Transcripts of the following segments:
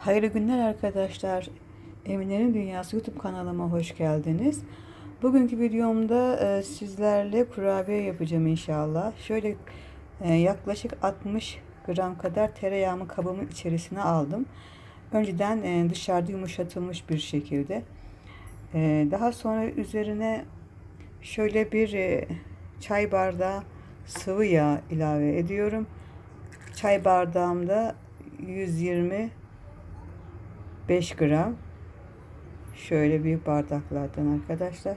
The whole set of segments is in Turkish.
Hayırlı günler arkadaşlar. Emine'nin Dünyası YouTube kanalıma hoş geldiniz. Bugünkü videomda e, sizlerle kurabiye yapacağım inşallah. Şöyle e, yaklaşık 60 gram kadar tereyağımı kabımın içerisine aldım. Önceden e, dışarıda yumuşatılmış bir şekilde. Daha sonra üzerine şöyle bir çay bardağı sıvı yağ ilave ediyorum. Çay bardağımda 120 5 gram şöyle büyük bardaklardan arkadaşlar.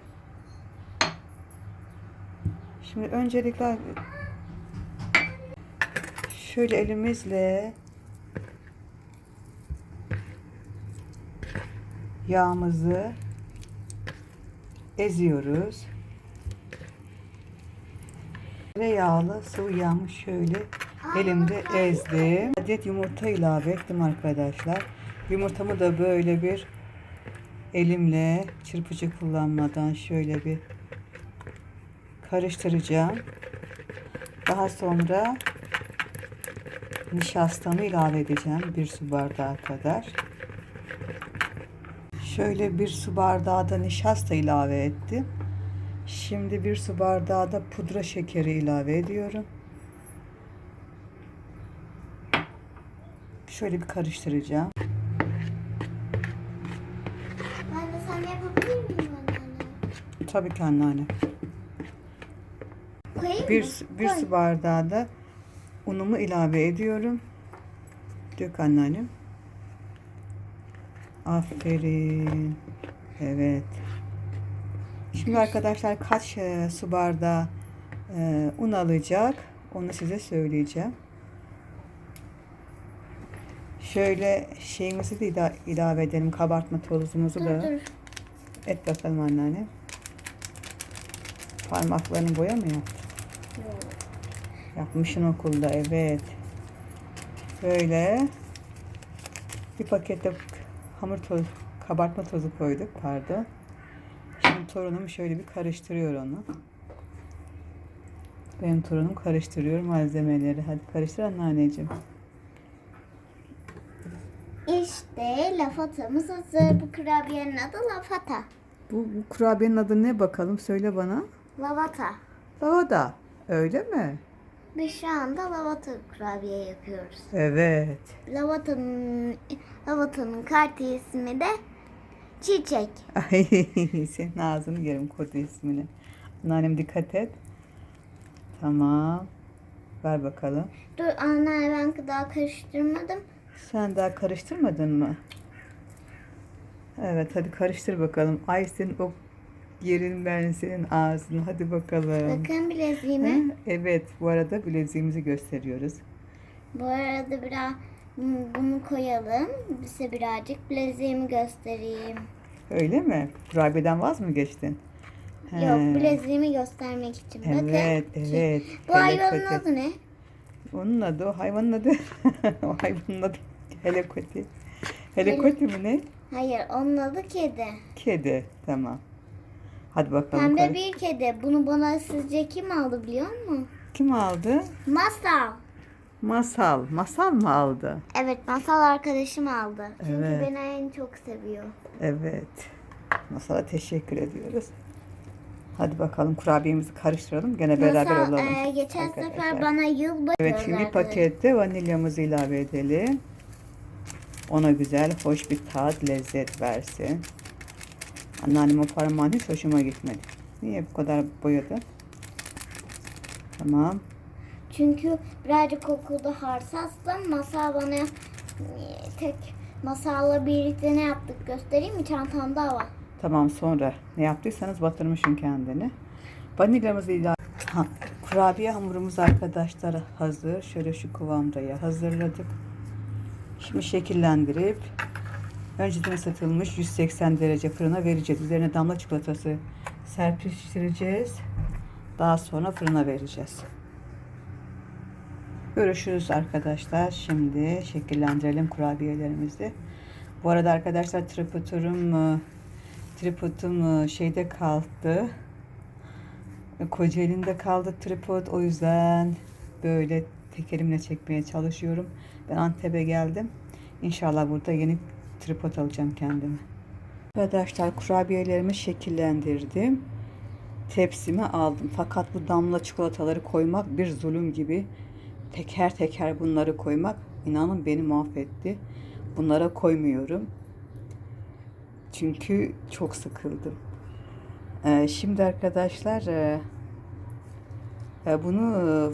Şimdi öncelikle şöyle elimizle yağımızı eziyoruz. Tereyağlı sıvı yağımı şöyle elimde ezdim. Adet yumurta ilave ettim arkadaşlar. Yumurtamı da böyle bir elimle çırpıcı kullanmadan şöyle bir karıştıracağım. Daha sonra nişastamı ilave edeceğim bir su bardağı kadar. Şöyle bir su bardağı da nişasta ilave ettim. Şimdi bir su bardağı da pudra şekeri ilave ediyorum. Şöyle bir karıştıracağım. Ben de sen yapabilir miyim anneanne? Tabii ki anneanne. Koyayım Bir, mı? bir Koy. su bardağı da unumu ilave ediyorum. Dök anneannem. Aferin. Evet. Şimdi arkadaşlar kaç e, su bardağı e, un alacak onu size söyleyeceğim. Şöyle şeyimizi de ila- ilave edelim. Kabartma tozumuzu Dur da. dur. Et bakalım anneanne. Parmaklarını boya mı yaptın? Yok. Yapmışsın okulda evet. Böyle bir pakette hamur tozu, kabartma tozu koyduk pardon. Şimdi torunum şöyle bir karıştırıyor onu. Benim torunum karıştırıyor malzemeleri. Hadi karıştır anneanneciğim. İşte lafatamız hazır. Bu kurabiyenin adı lafata. Bu, bu kurabiyenin adı ne bakalım söyle bana. Lavata. Lavada. Öyle mi? Biz şu anda lavata kurabiye yapıyoruz. Evet. Lavatanın, lavatanın kartı ismi de çiçek. Ay senin ağzını yerim kodu ismini. Anneannem dikkat et. Tamam. Ver bakalım. Dur anne ben daha karıştırmadım. Sen daha karıştırmadın mı? Evet hadi karıştır bakalım. Ay senin o yerin ben senin ağzını. Hadi bakalım. Bakın bileziğime. Hı? Evet bu arada bileziğimizi gösteriyoruz. Bu arada biraz bunu koyalım. Size birazcık bileziğimi göstereyim. Öyle mi? Kurabiyeden vaz mı geçtin? He. Yok bileziğimi göstermek için. Bakın. Evet evet. Bu hayvanın Helekoti. adı ne? Onun adı o hayvanın adı. o hayvanın adı helekoti. Helekoti mi ne? Hayır onun adı kedi. Kedi. Tamam. Hadi bakalım. Pembe karış- bir kedi. Bunu bana sizce kim aldı biliyor musun? Kim aldı? Masal. Masal. Masal mı aldı? Evet masal arkadaşım aldı. Çünkü Evet. beni en çok seviyor. Evet. Masal'a teşekkür ediyoruz. Hadi bakalım kurabiyemizi karıştıralım. Gene beraber masal olalım. e, geçen arkadaşlar. sefer bana yılbaşı Evet şimdi bir pakette vanilyamızı ilave edelim. Ona güzel, hoş bir tat, lezzet versin. Anneannem o parmağın hiç hoşuma gitmedi. Niye bu kadar boyadı? Tamam. Çünkü birazcık kokuda hassastım. Masal bana e, tek masalla birlikte ne yaptık göstereyim mi? Çantamda var. Tamam sonra ne yaptıysanız batırmışım kendini. Vanilyamızı ilave... Ha, kurabiye hamurumuz arkadaşlar hazır. Şöyle şu kıvamda ya hazırladık. Şimdi şekillendirip önceden ısıtılmış 180 derece fırına vereceğiz. Üzerine damla çikolatası serpiştireceğiz. Daha sonra fırına vereceğiz. Görüşürüz arkadaşlar. Şimdi şekillendirelim kurabiyelerimizi. Bu arada arkadaşlar tripodum e, tripodum e, şeyde kaldı. E, Kocaeli'nde kaldı tripod. O yüzden böyle tek elimle çekmeye çalışıyorum. Ben Antep'e geldim. İnşallah burada yeni tripod alacağım kendime. Arkadaşlar kurabiyelerimi şekillendirdim. Tepsime aldım. Fakat bu damla çikolataları koymak bir zulüm gibi. Teker teker bunları koymak inanın beni mahvetti. Bunlara koymuyorum. Çünkü çok sıkıldım. Ee, şimdi arkadaşlar e, e, bunu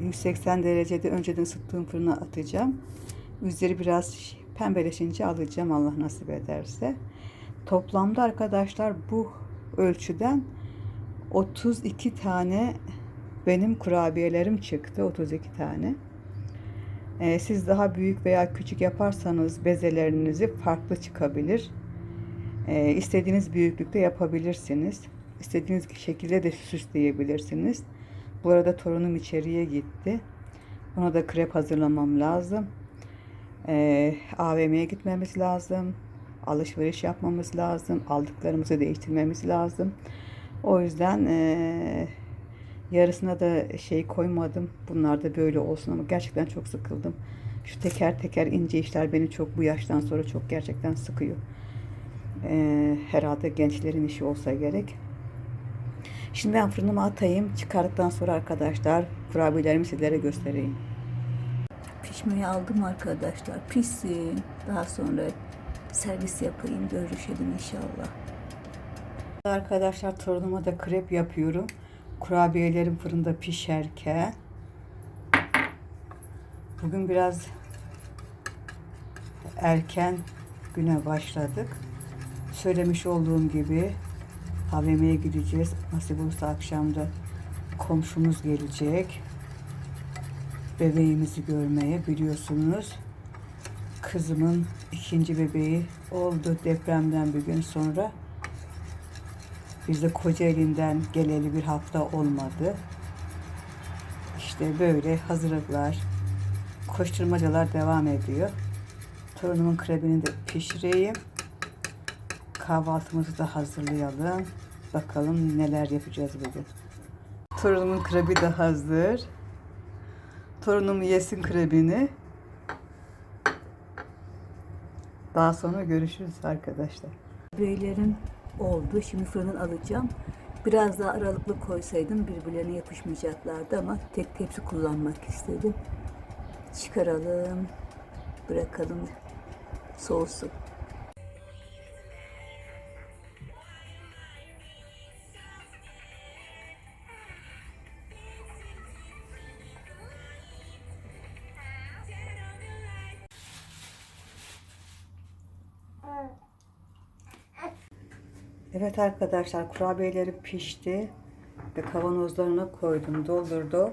e, 180 derecede önceden ısıttığım fırına atacağım. Üzeri biraz pembeleşince alacağım Allah nasip ederse. Toplamda arkadaşlar bu ölçüden 32 tane benim kurabiyelerim çıktı. 32 tane. Ee, siz daha büyük veya küçük yaparsanız bezelerinizi farklı çıkabilir. Ee, istediğiniz büyüklükte yapabilirsiniz. İstediğiniz şekilde de süsleyebilirsiniz. Bu arada torunum içeriye gitti. Ona da krep hazırlamam lazım. Ee, AVM'ye gitmemiz lazım. Alışveriş yapmamız lazım. Aldıklarımızı değiştirmemiz lazım. O yüzden ee, yarısına da şey koymadım. Bunlar da böyle olsun ama gerçekten çok sıkıldım. Şu teker teker ince işler beni çok bu yaştan sonra çok gerçekten sıkıyor. Ee, herhalde gençlerin işi olsa gerek. Şimdi ben fırınıma atayım. Çıkardıktan sonra arkadaşlar kurabiyelerimi sizlere göstereyim. Pişmeyi aldım arkadaşlar. Pişsin. Daha sonra servis yapayım. Görüşelim inşallah. Arkadaşlar torunuma da krep yapıyorum. Kurabiyelerim fırında pişerken bugün biraz erken güne başladık. Söylemiş olduğum gibi AVM'ye gideceğiz. Nasip olursa akşamda komşumuz gelecek. Bebeğimizi görmeye biliyorsunuz. Kızımın ikinci bebeği oldu depremden bir gün sonra. Biz de Kocaeli'nden geleli bir hafta olmadı. İşte böyle hazırlıklar, koşturmacalar devam ediyor. Torunumun krebini de pişireyim. Kahvaltımızı da hazırlayalım. Bakalım neler yapacağız bugün. Torunumun krebi de hazır. Torunum yesin krebini. Daha sonra görüşürüz arkadaşlar. Beylerim oldu. Şimdi fırından alacağım. Biraz daha aralıklı koysaydım birbirlerine yapışmayacaklardı ama tek tepsi kullanmak istedim. Çıkaralım. Bırakalım soğusun. Evet arkadaşlar kurabiyeleri pişti ve kavanozlarına koydum doldurdu.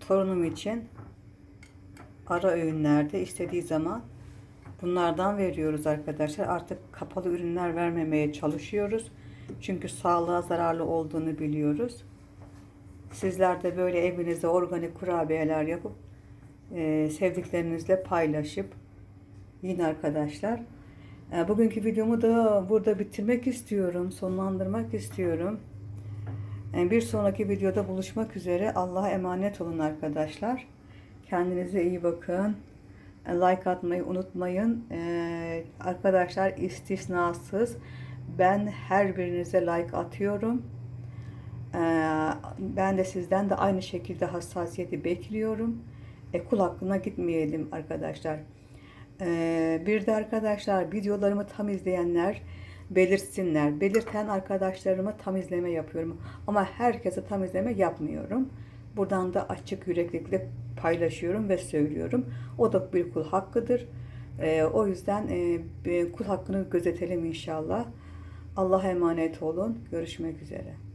Torunum için ara öğünlerde istediği zaman bunlardan veriyoruz arkadaşlar. Artık kapalı ürünler vermemeye çalışıyoruz. Çünkü sağlığa zararlı olduğunu biliyoruz. Sizler de böyle evinizde organik kurabiyeler yapıp e, sevdiklerinizle paylaşıp yiyin arkadaşlar. E, Bugünkü videomu da burada bitirmek istiyorum. Sonlandırmak istiyorum. E, Bir sonraki videoda buluşmak üzere. Allah'a emanet olun arkadaşlar. Kendinize iyi bakın. E, Like atmayı unutmayın. Arkadaşlar istisnasız ben her birinize like atıyorum. Ben de sizden de aynı şekilde hassasiyeti bekliyorum. E, kul hakkına gitmeyelim arkadaşlar. Ee, bir de arkadaşlar videolarımı tam izleyenler belirtsinler. Belirten arkadaşlarıma tam izleme yapıyorum. Ama herkese tam izleme yapmıyorum. Buradan da açık yüreklilikle paylaşıyorum ve söylüyorum. O da bir kul hakkıdır. Ee, o yüzden e, kul hakkını gözetelim inşallah. Allah'a emanet olun. Görüşmek üzere.